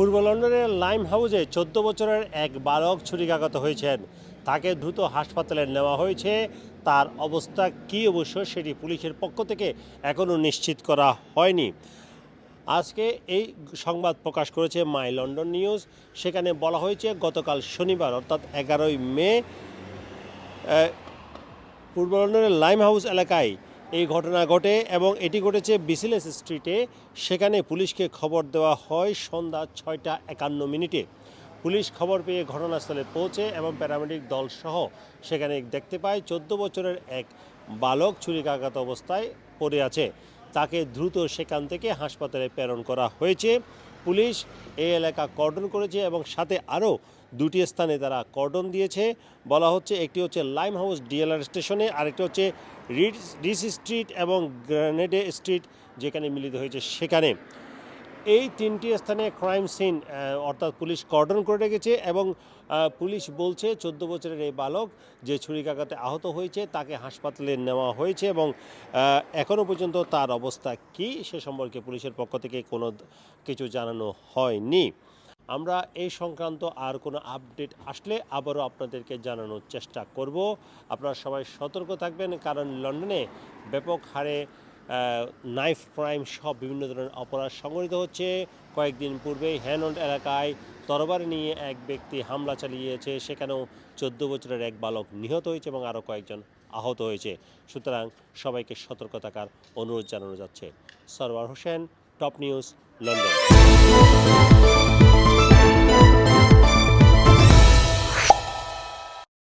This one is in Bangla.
পূর্ব লন্ডনের লাইম হাউসে চোদ্দ বছরের এক বালক ছুরিকাঘাত হয়েছেন। তাকে দ্রুত হাসপাতালে নেওয়া হয়েছে। তার অবস্থা কী অবশ্য সেটি পুলিশের পক্ষ থেকে এখনও নিশ্চিত করা হয়নি। আজকে এই সংবাদ প্রকাশ করেছে মাই লন্ডন নিউজ। সেখানে বলা হয়েছে, গতকাল শনিবার, অর্থাৎ এগারোই মে পূর্ব লন্ডনের লাইম হাউস এলাকায় এই ঘটনা ঘটে এবং এটি ঘটেছে বিসিলেস স্ট্রিটে। সেখানে পুলিশকে খবর দেওয়া হয় সন্ধ্যা ছয়টা একান্ন মিনিটে। পুলিশ খবর পেয়ে ঘটনাস্থলে পৌঁছে এবং প্যারামেডিক দল সহ সেখানে দেখতে পায় চোদ্দ বছরের এক বালক ছুরিকাঘাত অবস্থায় পড়ে আছে। তাকে দ্রুত সেখান থেকে হাসপাতালে প্রেরণ করা হয়েছে। পুলিশ এই এলাকা কর্ডন করেছে এবং সাথে আরও দুটি স্থানে তারা কর্ডন দিয়েছে। বলা হচ্ছে একটি হচ্ছে লাইম হাউস ডিএলআর স্টেশনে, আরেকটি হচ্ছে রিডস রিস স্ট্রিট এবং গ্রানেডে স্ট্রিট যেখানে মিলিত হয়েছে সেখানে। এই তিনটি স্থানে ক্রাইম সিন অর্থাৎ পুলিশ কর্ডন করে রেখেছে এবং পুলিশ বলছে চোদ্দ বছরের এই বালক যে ছুরিকাঘাতে আহত হয়েছে তাকে হাসপাতালে নেওয়া হয়েছে এবং এখনও পর্যন্ত তার অবস্থা কী সে সম্পর্কে পুলিশের পক্ষ থেকে কোনো কিছু জানানো হয়নি। আমরা এই সংক্রান্ত আর কোনো আপডেট আসলে আবারও আপনাদেরকে জানানোর চেষ্টা করব। আপনারা সবাই সতর্ক থাকবেন, কারণ লন্ডনে ব্যাপক হারে নাইফ ক্রাইম সব বিভিন্ন ধরনের অপরাধ সংগঠিত হচ্ছে। কয়েকদিন পূর্বেই হ্যানল্ড এলাকায় তরবার নিয়ে এক ব্যক্তি হামলা চালিয়েছে। সেখানেও চোদ্দ বছরের এক বালক নিহত হয়েছে এবং আরও কয়েকজন আহত হয়েছে। সুতরাং সবাইকে সতর্ক থাকার অনুরোধ জানানো যাচ্ছে। Sarwar Hossain, top news, London.